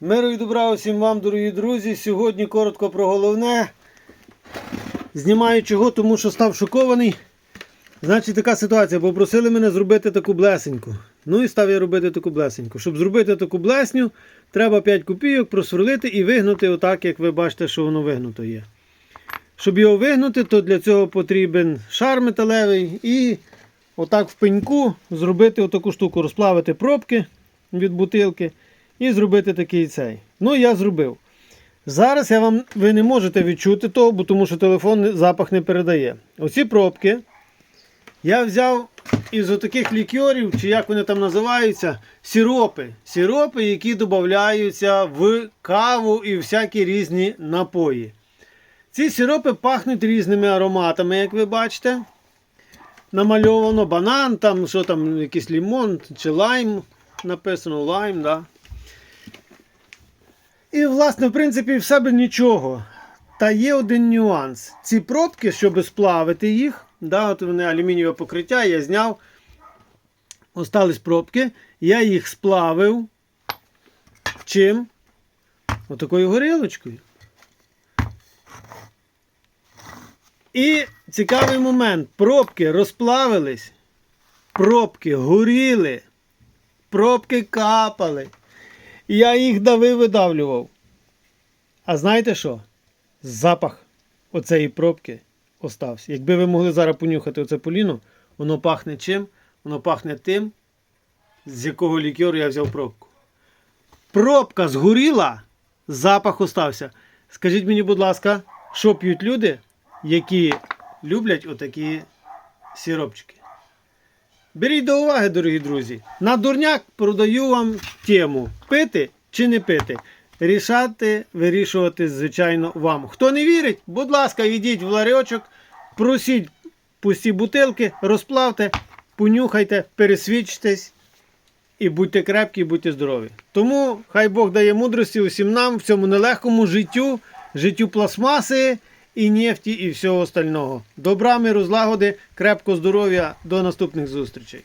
Миру і добра усім вам, дорогі друзі. Сьогодні коротко про головне. Знімаю чого, тому що став шокований. Значить, така ситуація. Попросили мене зробити таку блесеньку. Ну і став я робити таку блесеньку. Щоб зробити таку блесню, треба 5 копійок просверлити і вигнути отак, як ви бачите, що воно вигнуто є. Щоб його вигнути, то для цього потрібен шар металевий і отак в пеньку зробити отаку штуку, розплавити пробки від бутилки і зробити такий цей. Ну, я зробив. Зараз я вам, ви не можете відчути того, бо тому що телефон запах не передає. Оці пробки я взяв із отаких лікьорів, чи як вони там називаються, сиропи. Сиропи, які додаються в каву і всякі різні напої. Ці сиропи пахнуть різними ароматами, як ви бачите. Намальовано банан, там що там, якийсь лімон чи лайм. Написано лайм, да. І, власне, в принципі, в себе нічого. Та є один нюанс. Ці пробки, щоб сплавити їх, да, от вони алюмінієве покриття, я зняв. Остались пробки. Я їх сплавив. Чим? Отакою горілочкою. І цікавий момент. Пробки розплавились, пробки горіли, пробки капали. І я їх давив видавлював. А знаєте що? Запах оцеї пробки остався. Якби ви могли зараз понюхати оце поліно, воно пахне чим? Воно пахне тим, з якого лікеру я взяв пробку. Пробка згоріла, запах остався. Скажіть мені, будь ласка, що п'ють люди, які люблять отакі сиропчики? Беріть до уваги, дорогі друзі. На дурняк продаю вам тему пити чи не пити. Рішати, вирішувати, звичайно, вам. Хто не вірить, будь ласка, йдіть в ларьочок, просіть пусті бутилки, розплавте, понюхайте, пересвідчтесь і будьте крепкі, і будьте здорові. Тому хай Бог дає мудрості усім нам в цьому нелегкому життю, життю пластмаси і нефті, і всього остального. Добра, миру, злагоди, крепкого здоров'я, до наступних зустрічей.